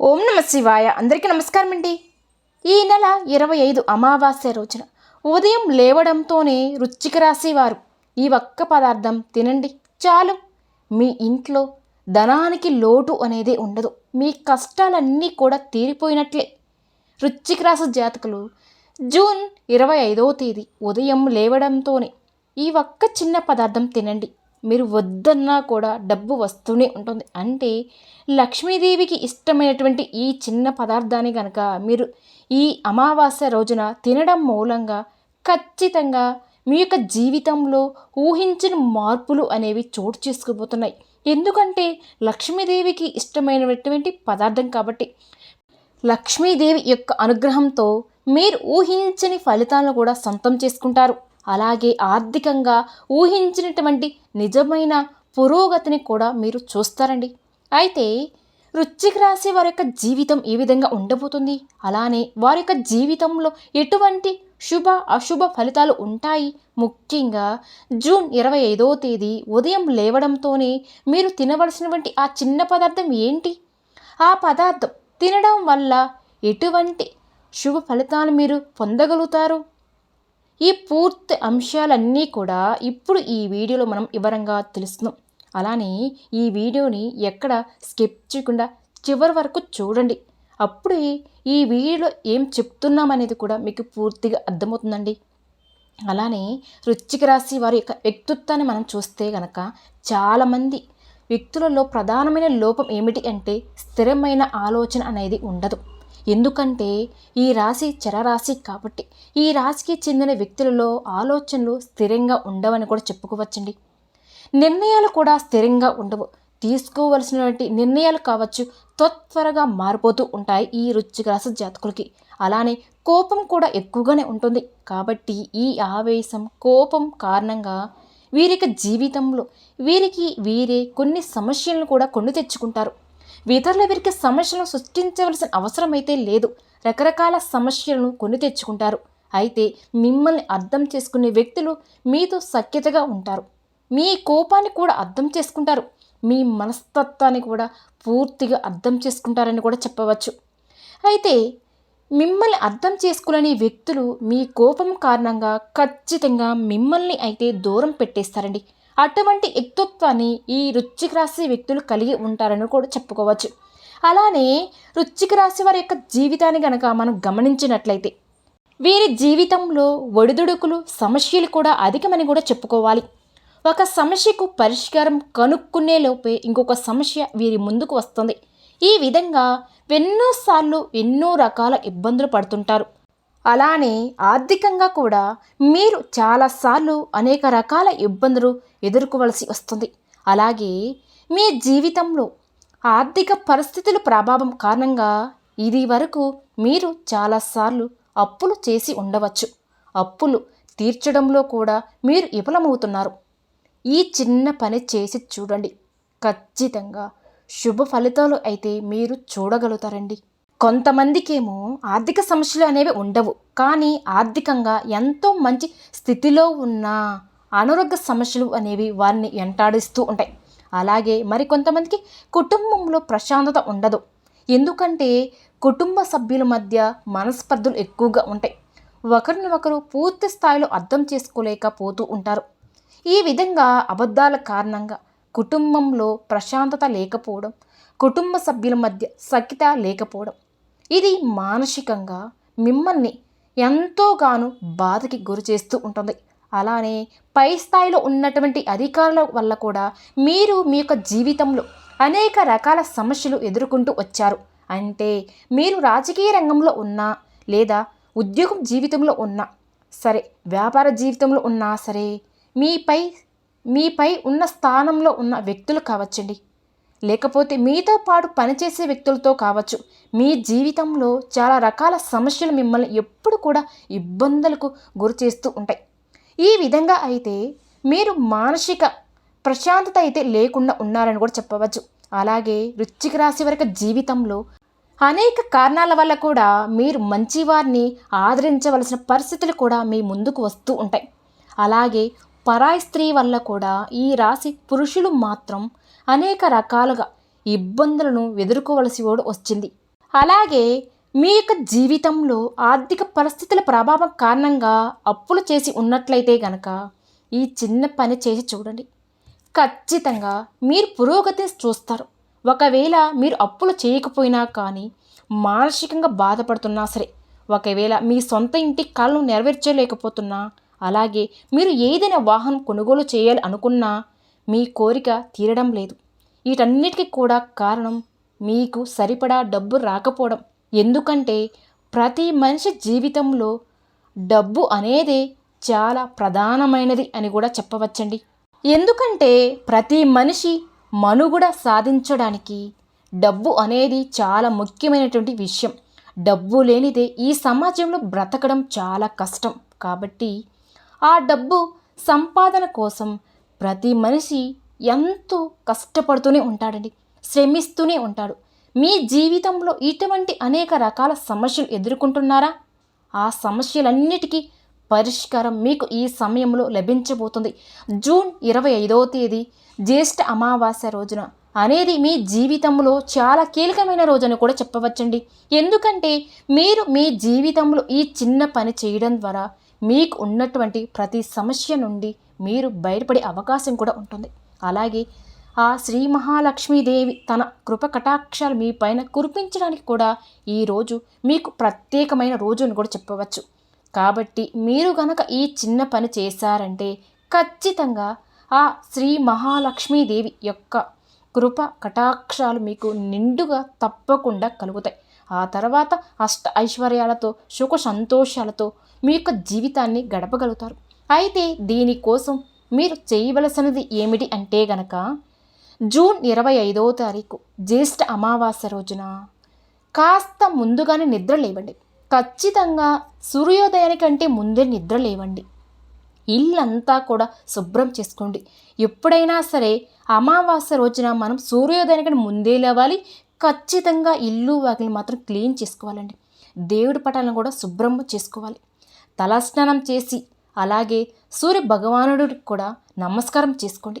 ఓం నమ శివాయ. అందరికీ నమస్కారం అండి. ఈ నెల ఇరవై ఐదు అమావాస్య రోజున ఉదయం లేవడంతోనే రుచిక రాసేవారు వారు ఈ ఒక్క పదార్థం తినండి. చాలు. మీ ఇంట్లో ధనానికి లోటు అనేది ఉండదు. మీ కష్టాలన్నీ కూడా తీరిపోయినట్లే. రుచిక రాశి జాతకులు జూన్ ఇరవై ఐదవ తేదీ ఉదయం లేవడంతోనే ఈ ఒక్క చిన్న పదార్థం తినండి. మీరు వద్దన్నా కూడా డబ్బు వస్తూనే ఉంటుంది. అంటే లక్ష్మీదేవికి ఇష్టమైనటువంటి ఈ చిన్న పదార్థాన్ని కనుక మీరు ఈ అమావాస్య రోజున తినడం మూలంగా ఖచ్చితంగా మీ యొక్క జీవితంలో ఊహించిన మార్పులు అనేవి చోటు చేసుకుపోతున్నాయి. ఎందుకంటే లక్ష్మీదేవికి ఇష్టమైనటువంటి పదార్థం కాబట్టి లక్ష్మీదేవి యొక్క అనుగ్రహంతో మీరు ఊహించని ఫలితాలను కూడా సొంతం చేసుకుంటారు. అలాగే ఆర్థికంగా ఊహించినటువంటి నిజమైన పురోగతిని కూడా మీరు చూస్తారండి. అయితే వృశ్చిక రాశి వారి యొక్క జీవితం ఏ విధంగా ఉండబోతుంది? అలానే వారి యొక్క జీవితంలో ఎటువంటి శుభ అశుభ ఫలితాలు ఉంటాయి? ముఖ్యంగా జూన్ ఇరవై ఐదవ తేదీ ఉదయం లేవడంతోనే మీరు తినవలసినటువంటి ఆ చిన్న పదార్థం ఏంటి? ఆ పదార్థం తినడం వల్ల ఎటువంటి శుభ ఫలితాలు మీరు పొందగలుగుతారు? ఈ పూర్తి అంశాలన్నీ కూడా ఇప్పుడు ఈ వీడియోలో మనం వివరంగా తెలుసుకుందాం అలానే ఈ వీడియోని ఎక్కడ స్కిప్ చేయకుండా చివరి వరకు చూడండి. అప్పుడు ఈ వీడియోలో ఏం చెప్తున్నామనేది కూడా మీకు పూర్తిగా అర్థమవుతుందండి. అలానే వృచ్చిక రాశి వారి యొక్క వ్యక్తిత్వాన్ని మనం చూస్తే గనక చాలామంది వ్యక్తులలో ప్రధానమైన లోపం ఏమిటి అంటే స్థిరమైన ఆలోచన అనేది ఉండదు. ఎందుకంటే ఈ రాశి చరరాశి కాబట్టి. ఈ రాశికి చెందిన వ్యక్తులలో ఆలోచనలు స్థిరంగా ఉండవని కూడా చెప్పుకోవచ్చండి. నిర్ణయాలు కూడా స్థిరంగా ఉండవు. తీసుకోవలసినటువంటి నిర్ణయాలు కావచ్చు త్వరగా మారిపోతూ ఉంటాయి ఈ రుచిక రాశి జాతకులకి. అలానే కోపం కూడా ఎక్కువగానే ఉంటుంది. కాబట్టి ఈ ఆవేశం కోపం కారణంగా వీరికి జీవితంలో వీరికి వీరే కొన్ని సమస్యలను కూడా కొన్ని తెచ్చుకుంటారు. ఇతరుల వీరికి సమస్యలను సృష్టించవలసిన అవసరం అయితే లేదు. రకరకాల సమస్యలను కొని తెచ్చుకుంటారు. అయితే మిమ్మల్ని అర్థం చేసుకునే వ్యక్తులు మీతో సఖ్యతగా ఉంటారు. మీ కోపాన్ని కూడా అర్థం చేసుకుంటారు. మీ మనస్తత్వాన్ని కూడా పూర్తిగా అర్థం చేసుకుంటారని కూడా చెప్పవచ్చు. అయితే మిమ్మల్ని అర్థం చేసుకునే వ్యక్తులు మీ కోపం కారణంగా ఖచ్చితంగా మిమ్మల్ని అయితే దూరం పెట్టేస్తారండి. అటువంటి వ్యక్తిత్వాన్ని ఈ రుచికి రాశి వ్యక్తులు కలిగి ఉంటారని కూడా చెప్పుకోవచ్చు. అలానే రుచికి రాశి వారి యొక్క జీవితాన్ని గనక మనం గమనించినట్లయితే వీరి జీవితంలో ఒడిదుడుకులు సమస్యలు కూడా అధికమని కూడా చెప్పుకోవాలి. ఒక సమస్యకు పరిష్కారం కనుక్కునే లోపే ఇంకొక సమస్య వీరి ముందుకు వస్తుంది. ఈ విధంగా ఎన్నోసార్లు ఎన్నో రకాల ఇబ్బందులు పడుతుంటారు. అలానే ఆర్థికంగా కూడా మీరు చాలాసార్లు అనేక రకాల ఇబ్బందులు ఎదుర్కోవలసి వస్తుంది. అలాగే మీ జీవితంలో ఆర్థిక పరిస్థితుల ప్రభావం కారణంగా ఇది వరకు మీరు చాలాసార్లు అప్పులు చేసి ఉండవచ్చు. అప్పులు తీర్చడంలో కూడా మీరు విఫలమవుతున్నారు. ఈ చిన్న పని చేసి చూడండి. ఖచ్చితంగా శుభ ఫలితాలు అయితే మీరు చూడగలుగుతారండి. కొంతమందికేమో ఆర్థిక సమస్యలు అనేవి ఉండవు. కానీ ఆర్థికంగా ఎంతో మంచి స్థితిలో ఉన్న అనారోగ్య సమస్యలు అనేవి వారిని వెంటాడిస్తూ ఉంటాయి. అలాగే మరికొంతమందికి కుటుంబంలో ప్రశాంతత ఉండదు. ఎందుకంటే కుటుంబ సభ్యుల మధ్య మనస్పర్ధలు ఎక్కువగా ఉంటాయి. ఒకరిని ఒకరు పూర్తి స్థాయిలో అర్థం చేసుకోలేకపోతూ ఉంటారు. ఈ విధంగా అబద్ధాల కారణంగా కుటుంబంలో ప్రశాంతత లేకపోవడం కుటుంబ సభ్యుల మధ్య సఖ్యత లేకపోవడం ఇది మానసికంగా మిమ్మల్ని ఎంతోగానో బాధకి గురి చేస్తూ ఉంటుంది. అలానే పై స్థాయిలో ఉన్నటువంటి అధికారుల వల్ల కూడా మీరు మీ యొక్క జీవితంలో అనేక రకాల సమస్యలు ఎదుర్కొంటూ వచ్చారు. అంటే మీరు రాజకీయ రంగంలో ఉన్నా లేదా ఉద్యోగం జీవితంలో ఉన్నా సరే వ్యాపార జీవితంలో ఉన్నా సరే మీపై మీపై ఉన్న స్థానంలో ఉన్న వ్యక్తులు కావచ్చండి. లేకపోతే మీతో పాటు పనిచేసే వ్యక్తులతో కావచ్చు. మీ జీవితంలో చాలా రకాల సమస్యలు మిమ్మల్ని ఎప్పుడు కూడా ఇబ్బందులకు గురి చేస్తూ ఉంటాయి. ఈ విధంగా అయితే మీరు మానసిక ప్రశాంతత అయితే లేకుండా ఉన్నారని కూడా చెప్పవచ్చు. అలాగే వృశ్చిక రాశి వరకు జీవితంలో అనేక కారణాల వల్ల కూడా మీరు మంచివారిని ఆదరించవలసిన పరిస్థితులు కూడా మీ ముందుకు వస్తూ ఉంటాయి. అలాగే పరాయి స్త్రీ వల్ల కూడా ఈ రాశి పురుషులు మాత్రం అనేక రకాలుగా ఇబ్బందులను ఎదుర్కోవలసి కూడా వచ్చింది. అలాగే మీ యొక్క జీవితంలో ఆర్థిక పరిస్థితుల ప్రభావం కారణంగా అప్పులు చేసి ఉన్నట్లయితే గనక ఈ చిన్న పని చేసి చూడండి. ఖచ్చితంగా మీరు పురోగతిని చూస్తారు. ఒకవేళ మీరు అప్పులు చేయకపోయినా కానీ మానసికంగా బాధపడుతున్నా సరే ఒకవేళ మీ సొంత ఇంటి కళను నెరవేర్చలేకపోతున్నా అలాగే మీరు ఏదైనా వాహనం కొనుగోలు చేయాలి అనుకున్నా మీ కోరిక తీరడం లేదు. వీటన్నిటికీ కూడా కారణం మీకు సరిపడా డబ్బు రాకపోవడం. ఎందుకంటే ప్రతి మనిషి జీవితంలో డబ్బు అనేది చాలా ప్రధానమైనది అని కూడా చెప్పవచ్చండి. ఎందుకంటే ప్రతి మనిషి మనుగడ సాధించడానికి డబ్బు అనేది చాలా ముఖ్యమైనటువంటి విషయం. డబ్బు లేనిదే ఈ సమాజంలో బ్రతకడం చాలా కష్టం. కాబట్టి ఆ డబ్బు సంపాదన కోసం ప్రతి మనిషి ఎంతో కష్టపడుతూనే ఉంటాడండి శ్రమిస్తూనే ఉంటాడు. మీ జీవితంలో ఇటువంటి అనేక రకాల సమస్యలు ఎదుర్కొంటున్నారా? ఆ సమస్యలన్నిటికీ పరిష్కారం మీకు ఈ సమయంలో లభించబోతుంది. జూన్ ఇరవై ఐదవ తేదీ జ్యేష్ఠ అమావాస్య రోజున. అనేది మీ జీవితంలో చాలా కీలకమైన రోజని కూడా చెప్పవచ్చండి. ఎందుకంటే మీరు మీ జీవితంలో ఈ చిన్న పని చేయడం ద్వారా మీకు ఉన్నటువంటి ప్రతి సమస్య నుండి మీరు బయటపడే అవకాశం కూడా ఉంటుంది. అలాగే ఆ శ్రీ మహాలక్ష్మీదేవి తన కృప కటాక్షాలు మీ పైన కురిపించడానికి కూడా ఈరోజు మీకు ప్రత్యేకమైన రోజు అని కూడా చెప్పవచ్చు. కాబట్టి మీరు గనక ఈ చిన్న పని చేశారంటే ఖచ్చితంగా ఆ శ్రీ మహాలక్ష్మీదేవి యొక్క కృప కటాక్షాలు మీకు నిండుగా తప్పకుండా కలుగుతాయి. ఆ తర్వాత అష్ట ఐశ్వర్యాలతో సుఖ సంతోషాలతో మీ యొక్క జీవితాన్ని గడపగలుగుతారు. అయితే దీనికోసం మీరు చేయవలసినది ఏమిటి అంటే గనక జూన్ ఇరవై ఐదవ తారీఖు జ్యేష్ఠ అమావాస్య రోజున కాస్త ముందుగానే నిద్ర లేవండి. ఖచ్చితంగా సూర్యోదయానికంటే ముందే నిద్ర లేవండి. ఇల్లంతా కూడా శుభ్రం చేసుకోండి. ఎప్పుడైనా సరే అమావాస్య రోజున మనం సూర్యోదయానికంటే ముందే లేవాలి. ఖచ్చితంగా ఇల్లు వాకిలి మాత్రం క్లీన్ చేసుకోవాలండి. దేవుడి పటాలను కూడా శుభ్రం చేసుకోవాలి. తలస్నానం చేసి అలాగే సూర్య భగవానుడు కూడా నమస్కారం చేసుకోండి.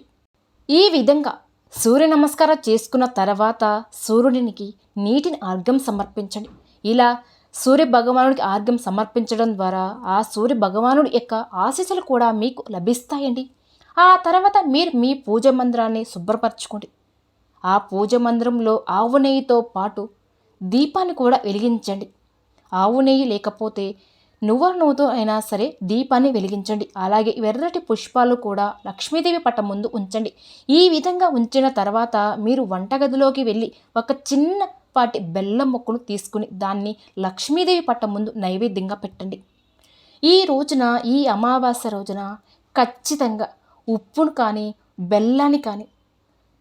ఈ విధంగా సూర్య నమస్కారం చేసుకున్న తర్వాత సూర్యునికి నీటిని అర్ఘ్యం సమర్పించండి. ఇలా సూర్య భగవానుడికి ఆర్ఘం సమర్పించడం ద్వారా ఆ సూర్య భగవానుడి యొక్క ఆశీస్సులు కూడా మీకు లభిస్తాయండి. ఆ తర్వాత మీరు మీ పూజ మందిరాన్ని శుభ్రపరచుకోండి. ఆ పూజ మందిరంలో ఆవు నెయ్యితో పాటు దీపాన్ని కూడా వెలిగించండి. ఆవు నెయ్యి లేకపోతే నువ్వుల నూతో అయినా సరే దీపాన్ని వెలిగించండి. అలాగే వెర్రటి పుష్పాలు కూడా లక్ష్మీదేవి పట ముందు ఉంచండి. ఈ విధంగా ఉంచిన తర్వాత మీరు వంటగదిలోకి వెళ్ళి ఒక చిన్న పాటి బెల్లం మొక్కను తీసుకుని దాన్ని లక్ష్మీదేవి పట్ట ముందు నైవేద్యంగా పెట్టండి. ఈ రోజున ఈ అమావాస్య రోజున ఖచ్చితంగా ఉప్పును కానీ బెల్లాన్ని కానీ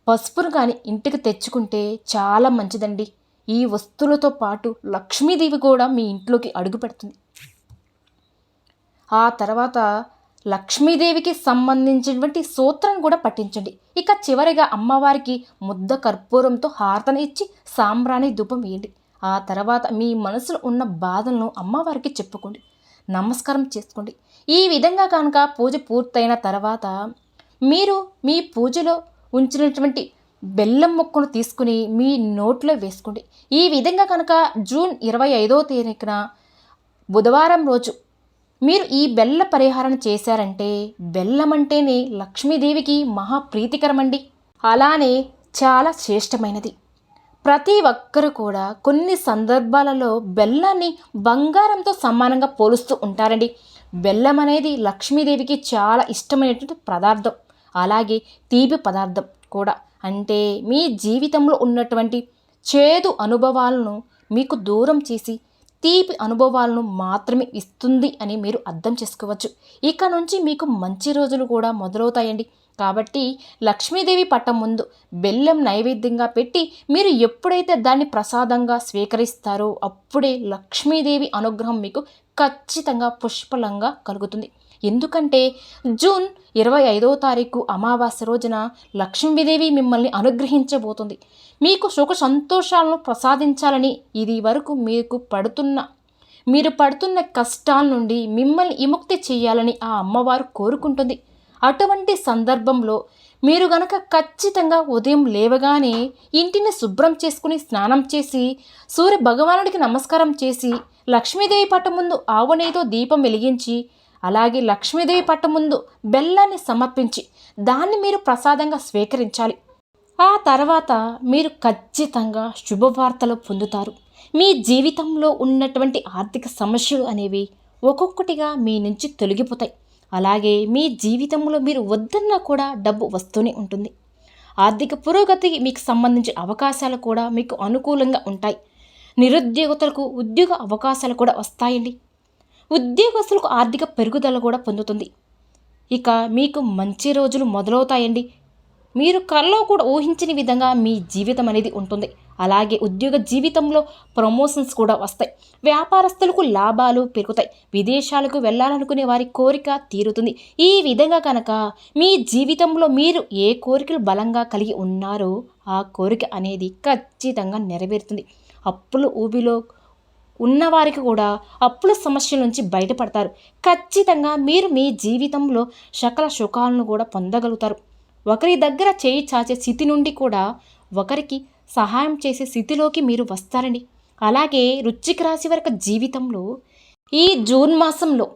పసుపును కానీ ఇంటికి తెచ్చుకుంటే చాలా మంచిదండి. ఈ వస్తువులతో పాటు లక్ష్మీదేవి కూడా మీ ఇంట్లోకి అడుగు పెడుతుంది. ఆ తర్వాత లక్ష్మీదేవికి సంబంధించినటువంటి సూత్రం కూడా పట్టించండి ఇక చివరిగా అమ్మవారికి ముద్ద కర్పూరంతో హారతన ఇచ్చి సాంబ్రాణి ధూపం వేయండి. ఆ తర్వాత మీ మనసులో ఉన్న బాధలను అమ్మవారికి చెప్పుకోండి. నమస్కారం చేసుకోండి. ఈ విధంగా కనుక పూజ పూర్తయిన తర్వాత మీరు మీ పూజలో ఉంచినటువంటి బెల్లం ముక్కను తీసుకుని మీ నోట్లో వేసుకోండి. ఈ విధంగా కనుక జూన్ ఇరవై ఐదో తేదీన బుధవారం రోజు మీరు ఈ బెల్ల పరిహారం చేశారంటే బెల్లం అంటేనే లక్ష్మీదేవికి మహా ప్రీతికరమండి అలానే చాలా శ్రేష్టమైనది. ప్రతి ఒక్కరు కూడా కొన్ని సందర్భాలలో బెల్లాన్ని బంగారంతో సమానంగా పోలుస్తూ ఉంటారండి. బెల్లం అనేది లక్ష్మీదేవికి చాలా ఇష్టమైనటువంటి పదార్థం. అలాగే తీపి పదార్థం కూడా. అంటే మీ జీవితంలో ఉన్నటువంటి చేదు అనుభవాలను మీకు దూరం చేసి తీపి అనుభవాలను మాత్రమే ఇస్తుంది అని మీరు అర్థం చేసుకోవచ్చు. ఇక నుంచి మీకు మంచి రోజులు కూడా మొదలవుతాయండి. కాబట్టి లక్ష్మీదేవి పట్టం ముందు బెల్లం నైవేద్యంగా పెట్టి మీరు ఎప్పుడైతే దాన్ని ప్రసాదంగా స్వీకరిస్తారో అప్పుడే లక్ష్మీదేవి అనుగ్రహం మీకు ఖచ్చితంగా పుష్పలంగా కలుగుతుంది. ఎందుకంటే జూన్ ఇరవై ఐదవ తారీఖు అమావాస్య రోజున లక్ష్మీదేవి మిమ్మల్ని అనుగ్రహించబోతుంది. మీకు సుఖ సంతోషాలను ప్రసాదించాలని ఇది వరకు మీకు పడుతున్న మీరు పడుతున్న కష్టాల నుండి మిమ్మల్ని విముక్తి చేయాలని ఆ అమ్మవారు కోరుకుంటుంది. అటువంటి సందర్భంలో మీరు గనక ఖచ్చితంగా ఉదయం లేవగానే ఇంటిని శుభ్రం చేసుకుని స్నానం చేసి సూర్య భగవానుడికి నమస్కారం చేసి లక్ష్మీదేవి పట్ట ముందు ఆవునేతో దీపం వెలిగించి అలాగే లక్ష్మీదేవి పట్ట ముందు బెల్లాన్ని సమర్పించి దాన్ని మీరు ప్రసాదంగా స్వీకరించాలి. ఆ తర్వాత మీరు ఖచ్చితంగా శుభవార్తలు పొందుతారు. మీ జీవితంలో ఉన్నటువంటి ఆర్థిక సమస్యలు అనేవి ఒక్కొక్కటిగా మీ నుంచి తొలగిపోతాయి. అలాగే మీ జీవితంలో మీరు వద్దన్నా కూడా డబ్బు వస్తూనే ఉంటుంది. ఆర్థిక పురోగతికి మీకు సంబంధించిన అవకాశాలు కూడా మీకు అనుకూలంగా ఉంటాయి. నిరుద్యోగతులకు ఉద్యోగ అవకాశాలు కూడా వస్తాయండి. ఉద్యోగస్తులకు ఆర్థిక పెరుగుదల కూడా పొందుతుంది. ఇక మీకు మంచి రోజులు మొదలవుతాయండి. మీరు కల్లో కూడా ఊహించని విధంగా మీ జీవితం అనేది ఉంటుంది. అలాగే ఉద్యోగ జీవితంలో ప్రమోషన్స్ కూడా వస్తాయి. వ్యాపారస్తులకు లాభాలు పెరుగుతాయి. విదేశాలకు వెళ్ళాలనుకునే వారి కోరిక తీరుతుంది. ఈ విధంగా కనుక మీ జీవితంలో మీరు ఏ కోరికలు బలంగా కలిగి ఉన్నారో ఆ కోరిక అనేది ఖచ్చితంగా నెరవేరుతుంది. అప్పులు ఊబిలో ఉన్నవారికి కూడా అప్పుల సమస్యల నుంచి బయటపడతారు. ఖచ్చితంగా మీరు మీ జీవితంలో సకల సుఖాలను కూడా పొందగలుగుతారు. ఒకరి దగ్గర చేయి చాచే స్థితి నుండి కూడా ఒకరికి సహాయం చేసే స్థితిలోకి మీరు వస్తారండి అలాగే రుచిక రాశి వరకు జీవితంలో ఈ జూన్ మాసంలో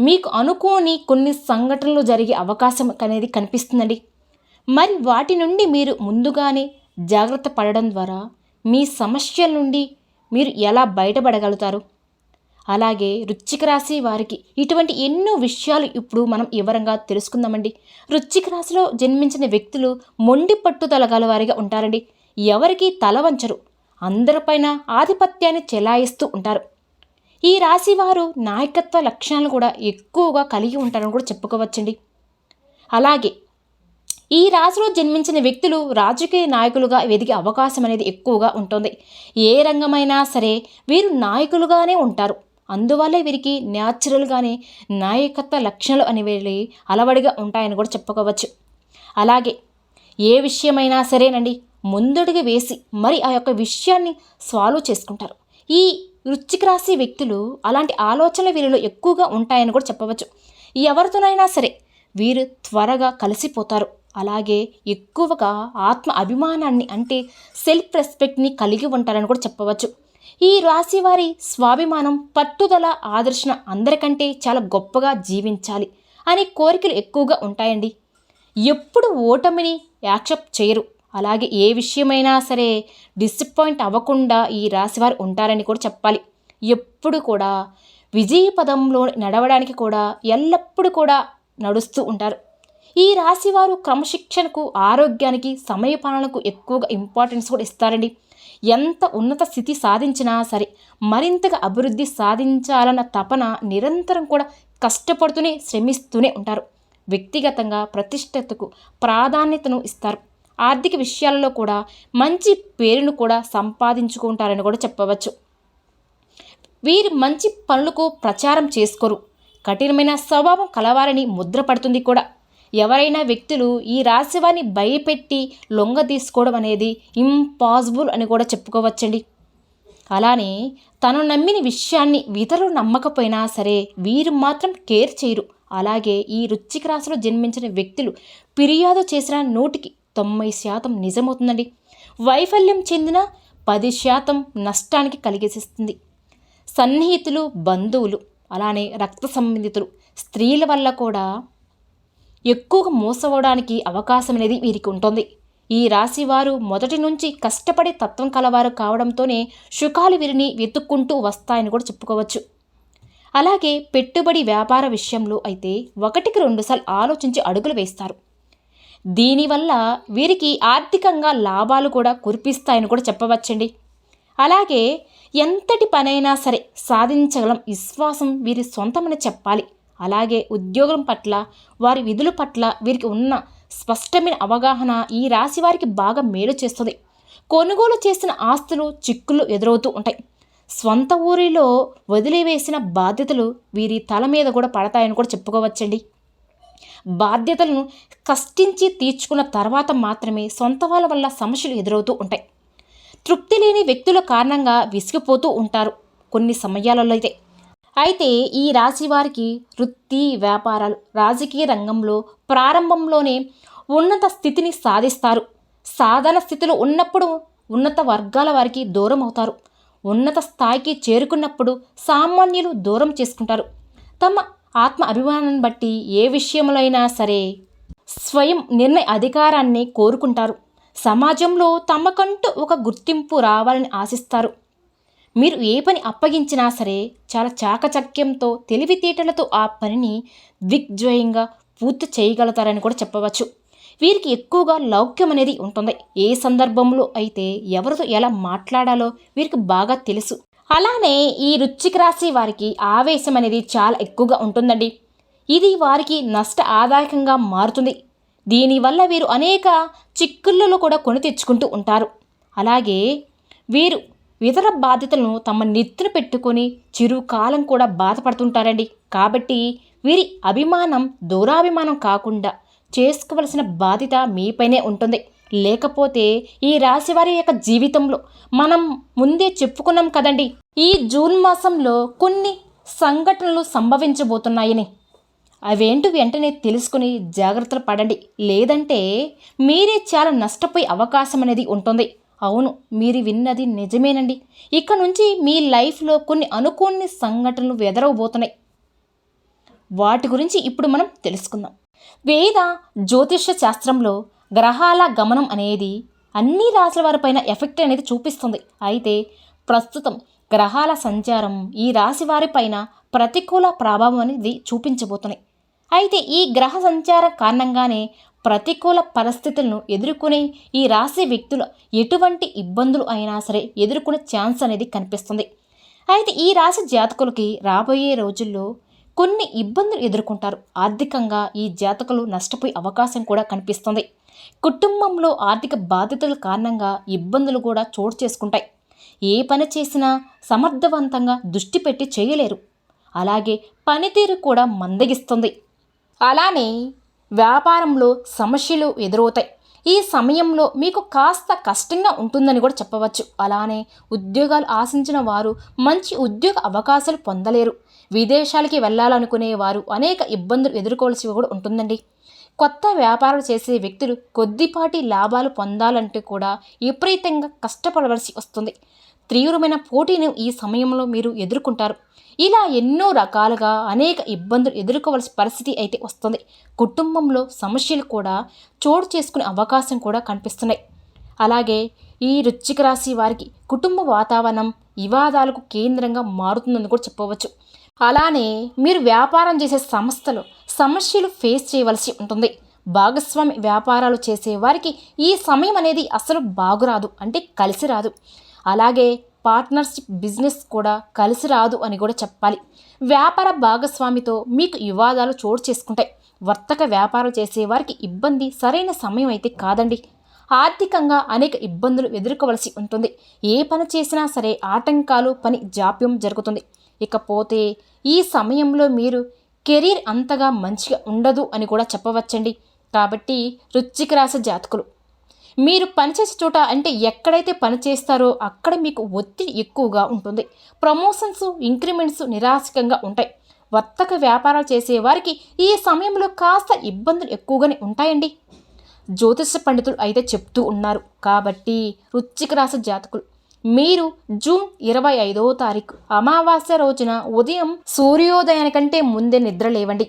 మీకు అనుకోని కొన్ని సంఘటనలు జరిగే అవకాశం అనేది కనిపిస్తుందండి. మరి వాటి నుండి మీరు ముందుగానే జాగ్రత్త పడడం ద్వారా మీ సమస్యల నుండి మీరు ఎలా బయటపడగలుగుతారు? అలాగే రుచిక రాశి వారికి ఇటువంటి ఎన్నో విషయాలు ఇప్పుడు మనం వివరంగా తెలుసుకుందామండి. రుచిక రాశిలో జన్మించిన వ్యక్తులు మొండి పట్టుదల గలవారిగా ఉంటారండి. ఎవరికి తల వంచరు. అందరిపైన ఆధిపత్యాన్ని చెలాయిస్తూ ఉంటారు. ఈ రాశి వారు నాయకత్వ లక్షణాలు కూడా ఎక్కువగా కలిగి ఉంటారని కూడా చెప్పుకోవచ్చండి. అలాగే ఈ రాశిలో జన్మించిన వ్యక్తులు రాజకీయ నాయకులుగా ఎదిగే అవకాశం అనేది ఎక్కువగా ఉంటుంది. ఏ రంగమైనా సరే వీరు నాయకులుగానే ఉంటారు. అందువల్లే వీరికి న్యాచురల్గానే నాయకత్వ లక్షణాలు అనేవి అలవడిగా ఉంటాయని కూడా చెప్పుకోవచ్చు. అలాగే ఏ విషయమైనా సరేనండి ముందడుగు వేసి మరి ఆ యొక్క విషయాన్ని సాల్వ్ చేసుకుంటారు. ఈ వృశ్చిక రాశి వ్యక్తులు అలాంటి ఆలోచనలు వీరిలో ఎక్కువగా ఉంటాయని కూడా చెప్పవచ్చు. ఎవరితోనైనా సరే వీరు త్వరగా కలిసిపోతారు. అలాగే ఎక్కువగా ఆత్మ అభిమానాన్ని అంటే సెల్ఫ్ రెస్పెక్ట్ని కలిగి ఉంటారని కూడా చెప్పవచ్చు. ఈ రాశి వారి స్వాభిమానం పట్టుదల ఆదర్శన అందరికంటే చాలా గొప్పగా జీవించాలి అనే కోరికలు ఎక్కువగా ఉంటాయండి. ఎప్పుడు ఓటమిని యాక్సెప్ట్ చేయరు. అలాగే ఏ విషయమైనా సరే డిసప్పాయింట్ అవ్వకుండా ఈ రాశివారు ఉంటారని కూడా చెప్పాలి. ఎప్పుడు కూడా విజయ పదంలో నడవడానికి కూడా ఎల్లప్పుడూ కూడా నడుస్తూ ఉంటారు. ఈ రాశివారు క్రమశిక్షణకు ఆరోగ్యానికి సమయపాలనకు ఎక్కువగా ఇంపార్టెన్స్ కూడా ఇస్తారండి. ఎంత ఉన్నత స్థితి సాధించినా సరే మరింతగా అభివృద్ధి సాధించాలన్న తపన నిరంతరం కూడా కష్టపడుతూనే శ్రమిస్తూనే ఉంటారు. వ్యక్తిగతంగా ప్రతిష్టతకు ప్రాధాన్యతను ఇస్తారు. ఆర్థిక విషయాల్లో కూడా మంచి పేరును కూడా సంపాదించుకుంటారని కూడా చెప్పవచ్చు. వీరు మంచి పనులకు ప్రచారం చేసుకోరు. కఠినమైన స్వభావం కలవారని ముద్ర పడుతుంది కూడా. ఎవరైనా వ్యక్తులు ఈ రాశివాన్ని భయపెట్టి లొంగ తీసుకోవడం అనేది ఇంపాసిబుల్ అని కూడా చెప్పుకోవచ్చండి. అలానే తను నమ్మిన విషయాన్ని ఇతరులు నమ్మకపోయినా సరే వీరు మాత్రం కేర్ చేయరు. అలాగే ఈ రుచిక రాశిలో జన్మించిన వ్యక్తులు ఫిర్యాదు చేసిన నూటికి తొంభై శాతం నిజమవుతుందండి. వైఫల్యం చెందిన పది శాతం నష్టానికి కలిగేసిస్తుంది. సన్నిహితులు బంధువులు అలానే రక్త సంబంధితులు స్త్రీల వల్ల కూడా ఎక్కువగా మోసపోవడానికి అవకాశం అనేది వీరికి ఉంటుంది. ఈ రాశి వారు మొదటి నుంచి కష్టపడే తత్వం కలవారు కావడంతోనే సుఖాలు వీరిని వెతుక్కుంటూ వస్తాయని కూడా చెప్పుకోవచ్చు. అలాగే పెట్టుబడి వ్యాపార విషయంలో అయితే ఒకటికి రెండుసార్లు ఆలోచించి అడుగులు వేస్తారు. దీనివల్ల వీరికి ఆర్థికంగా లాభాలు కూడా కురిపిస్తాయని కూడా చెప్పవచ్చండి. అలాగే ఎంతటి పనైనా సరే సాధించగలం విశ్వాసం వీరి సొంతమని చెప్పాలి. అలాగే ఉద్యోగం పట్ల వారి విధుల పట్ల వీరికి ఉన్న స్పష్టమైన అవగాహన ఈ రాశి వారికి బాగా మేలు చేస్తుంది. కొనుగోలు చేసిన ఆస్తులు చిక్కులు ఎదురవుతూ ఉంటాయి. స్వంత ఊరిలో వదిలివేసిన బాధ్యతలు వీరి తల మీద కూడా పడతాయని కూడా చెప్పుకోవచ్చండి. బాధ్యతలను కష్టించి తీర్చుకున్న తర్వాత మాత్రమే సొంత వాళ్ళ వల్ల సమస్యలు ఎదురవుతూ ఉంటాయి. తృప్తి లేని వ్యక్తుల కారణంగా విసిగిపోతూ ఉంటారు కొన్ని సమయాలలో అయితే. అయితే ఈ రాశి వారికి వృత్తి వ్యాపారాలు రాజకీయ రంగంలో ప్రారంభంలోనే ఉన్నత స్థితిని సాధిస్తారు. సాధన స్థితిలో ఉన్నప్పుడు ఉన్నత వర్గాల వారికి దూరం అవుతారు. ఉన్నత స్థాయికి చేరుకున్నప్పుడు సామాన్యులు దూరం చేసుకుంటారు. తమ ఆత్మ అభిమానాన్ని బట్టి ఏ విషయంలో అయినా సరే స్వయం నిర్ణయ అధికారాన్ని కోరుకుంటారు. సమాజంలో తమకంటూ ఒక గుర్తింపు రావాలని ఆశిస్తారు. మీరు ఏ పని అప్పగించినా సరే చాలా చాకచక్యంతో తెలివితేటలతో ఆ పనిని దిగ్జయంగా పూర్తి చేయగలుగుతారని కూడా చెప్పవచ్చు. వీరికి ఎక్కువగా లౌక్యం అనేది ఉంటుంది. ఏ సందర్భంలో అయితే ఎవరితో ఎలా మాట్లాడాలో వీరికి బాగా తెలుసు. అలానే ఈ రుచికి రాశి వారికి ఆవేశం అనేది చాలా ఎక్కువగా ఉంటుందండి. ఇది వారికి నష్ట ఆదాయకంగా మారుతుంది దీనివల్ల వీరు అనేక చిక్కుళ్ళలో కూడా కొని తెచ్చుకుంటూ ఉంటారు. అలాగే వీరు ఇతర బాధ్యతలను తమ నెత్తిన పెట్టుకొని చిరుకాలం కూడా బాధపడుతుంటారండి. కాబట్టి వీరి అభిమానం దూరాభిమానం కాకుండా చేసుకోవలసిన బాధ్యత మీపైనే ఉంటుంది. లేకపోతే ఈ రాశివారి యొక్క జీవితంలో మనం ముందే చెప్పుకున్నాం కదండి ఈ జూన్ మాసంలో కొన్ని సంఘటనలు సంభవించబోతున్నాయని. అవేంటి వెంటనే తెలుసుకుని జాగ్రత్తలు పడండి. లేదంటే మీరే చాలా నష్టపోయే అవకాశం అనేది ఉంటుంది. అవును మీరు విన్నది నిజమేనండి. ఇక నుంచి మీ లైఫ్లో కొన్ని అనుకోని సంఘటనలు వెదరవబోతున్నాయి. వాటి గురించి ఇప్పుడు మనం తెలుసుకుందాం. వేద జ్యోతిష శాస్త్రంలో గ్రహాల గమనం అనేది అన్ని రాశుల వారిపైన ఎఫెక్ట్ అనేది చూపిస్తుంది. అయితే ప్రస్తుతం గ్రహాల సంచారం ఈ రాశి వారిపైన ప్రతికూల ప్రభావం అనేది చూపించబోతున్నాయి. అయితే ఈ గ్రహ సంచార కారణంగానే ప్రతికూల పరిస్థితులను ఎదుర్కొనే ఈ రాశి వ్యక్తులు ఎటువంటి ఇబ్బందులు అయినా సరే ఎదుర్కొనే ఛాన్స్ అనేది కనిపిస్తుంది. అయితే ఈ రాశి జాతకులకి రాబోయే రోజుల్లో కొన్ని ఇబ్బందులు ఎదుర్కొంటారు. ఆర్థికంగా ఈ జాతకులు నష్టపోయే అవకాశం కూడా కనిపిస్తుంది. కుటుంబంలో ఆర్థిక బాధ్యతల కారణంగా ఇబ్బందులు కూడా చోటు చేసుకుంటాయి. ఏ పని చేసినా సమర్థవంతంగా దృష్టి పెట్టి చేయలేరు. అలాగే పనితీరు కూడా మందగిస్తుంది. అలానే వ్యాపారంలో సమస్యలు ఎదురవుతాయి. ఈ సమయంలో మీకు కాస్త కష్టంగా ఉంటుందని కూడా చెప్పవచ్చు. అలానే ఉద్యోగాలు ఆశించిన వారు మంచి ఉద్యోగ అవకాశాలు పొందలేరు. విదేశాలకి వెళ్ళాలనుకునే వారు అనేక ఇబ్బందులు ఎదుర్కోవాల్సి కూడా ఉంటుందండి. కొత్త వ్యాపారాలు చేసే వ్యక్తులు కొద్దిపాటి లాభాలు పొందాలంటే కూడా విపరీతంగా కష్టపడవలసి వస్తుంది. తీవ్రమైన పోటీని ఈ సమయంలో మీరు ఎదుర్కొంటారు. ఇలా ఎన్నో రకాలుగా అనేక ఇబ్బందులు ఎదుర్కోవాల్సిన పరిస్థితి అయితే వస్తుంది. కుటుంబంలో సమస్యలు కూడా చోటు చేసుకునే అవకాశం కూడా కనిపిస్తున్నాయి. అలాగే ఈ రుచిక రాశి వారికి కుటుంబ వాతావరణం వివాదాలకు కేంద్రంగా మారుతుందని కూడా చెప్పవచ్చు. అలానే మీరు వ్యాపారం చేసే సంస్థలు సమస్యలు ఫేస్ చేయవలసి ఉంటుంది. భాగస్వామి వ్యాపారాలు చేసే వారికి ఈ సమయం అనేది అసలు బాగురాదు అంటే కలిసి రాదు. అలాగే పార్ట్నర్షిప్ బిజినెస్ కూడా కలిసి రాదు అని కూడా చెప్పాలి. వ్యాపార భాగస్వామితో మీకు వివాదాలు చోటు చేసుకుంటాయి. వర్తక వ్యాపారం చేసేవారికి ఇబ్బంది సరైన సమయం అయితే కాదండి. ఆర్థికంగా అనేక ఇబ్బందులు ఎదుర్కోవలసి ఉంటుంది. ఏ పని చేసినా సరే ఆటంకాలు పని జాప్యం జరుగుతుంది. ఇకపోతే ఈ సమయంలో మీరు కెరీర్ అంతగా మంచిగా ఉండదు అని కూడా చెప్పవచ్చండి. కాబట్టి రుచికరాస జాతకులు మీరు పనిచేసే చోట అంటే ఎక్కడైతే పని చేస్తారో అక్కడ మీకు ఒత్తిడి ఎక్కువగా ఉంటుంది. ప్రమోషన్స్ ఇంక్రిమెంట్స్ నిరాశకంగా ఉంటాయి. వర్తక వ్యాపారాలు చేసే వారికి ఈ సమయంలో కాస్త ఇబ్బందులు ఎక్కువగానే ఉంటాయండి. జ్యోతిష పండితులు అయితే చెప్తూ ఉన్నారు. కాబట్టి రుచిక జాతకులు మీరు జూన్ ఇరవై ఐదవ తారీఖు అమావాస్య రోజున ఉదయం సూర్యోదయానికంటే ముందే నిద్ర లేవండి.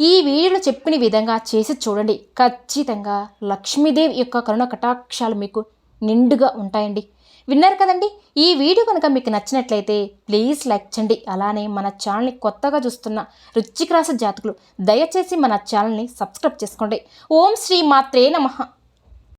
ఈ వీడియోలో చెప్పిన విధంగా చేసి చూడండి. ఖచ్చితంగా లక్ష్మీదేవి యొక్క కరుణ కటాక్షాలు మీకు నిండుగా ఉంటాయండి. విన్నారు కదండి? ఈ వీడియో కనుక మీకు నచ్చినట్లయితే ప్లీజ్ లైక్ చేయండి. అలానే మన ఛానల్ని కొత్తగా చూస్తున్న రుచికరాస జాతకులు దయచేసి మన ఛానల్ని సబ్స్క్రైబ్ చేసుకోండి. ఓం శ్రీ మాత్రే నమః.